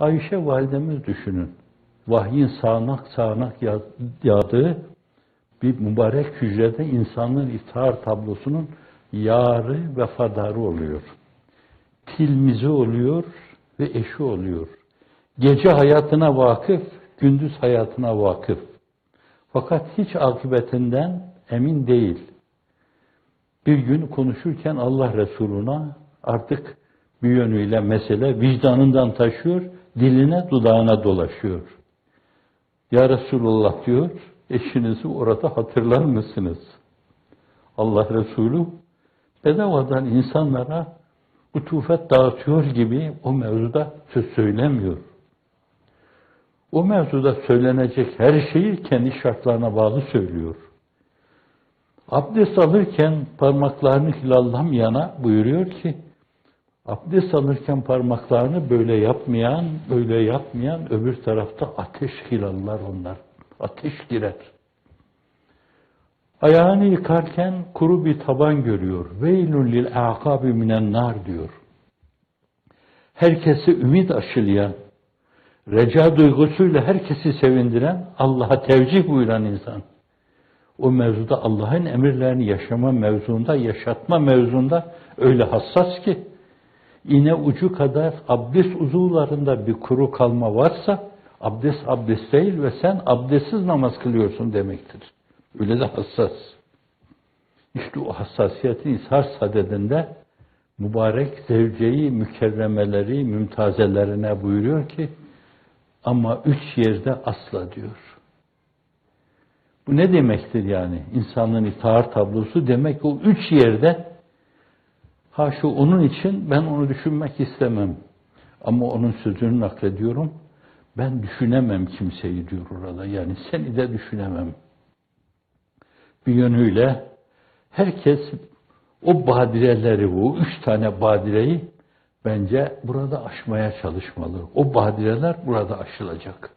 Ayşe validemiz düşünün. Vahyin sağanak sağanak ya- yağdığı bir mübarek hücrede insanlığın iftihar tablosunun yarı ve fadarı oluyor. Tilmizi oluyor ve eşi oluyor. Gece hayatına vakıf, gündüz hayatına vakıf. Fakat hiç akıbetinden emin değil. Bir gün konuşurken Allah Resuluna artık bir yönüyle mesele vicdanından taşıyor, diline dudağına dolaşıyor. Ya Resulullah diyor, eşinizi orada hatırlar mısınız? Allah Resulü bedavadan insanlara utufet dağıtıyor gibi o mevzuda söz söylemiyor. O mevzuda söylenecek her şeyi kendi şartlarına bağlı söylüyor. Abdest alırken parmaklarını hilallameyana buyuruyor ki, abdest alırken parmaklarını böyle yapmayan, böyle yapmayan öbür tarafta ateş hilallar onlar. Ateş girer. Ayağını yıkarken kuru bir taban görüyor. Veylül lil aqabi minen nar diyor. Herkesi ümit aşılayan, reca duygusuyla herkesi sevindiren, Allah'a tevcih buyuran insan. O mevzuda Allah'ın emirlerini yaşama mevzunda, yaşatma mevzunda öyle hassas ki, iğne ucu kadar abdest uzuvlarında bir kuru kalma varsa, abdest abdest değil ve sen abdestsiz namaz kılıyorsun demektir. Öyle de hassas. İşte o hassasiyetin ishar sadedinde mübarek zevceyi, mükerremeleri, mümtazelerine buyuruyor ki, ama üç yerde asla diyor. Bu ne demektir yani? İnsanlığın itaat tablosu demek o üç yerde haşu onun için ben onu düşünmek istemem. Ama onun sözünü naklediyorum. Ben düşünemem kimseyi diyor orada. Yani seni de düşünemem. Bir yönüyle herkes o badireleri, bu üç tane badireyi bence burada aşmaya çalışmalı. O badireler burada aşılacak.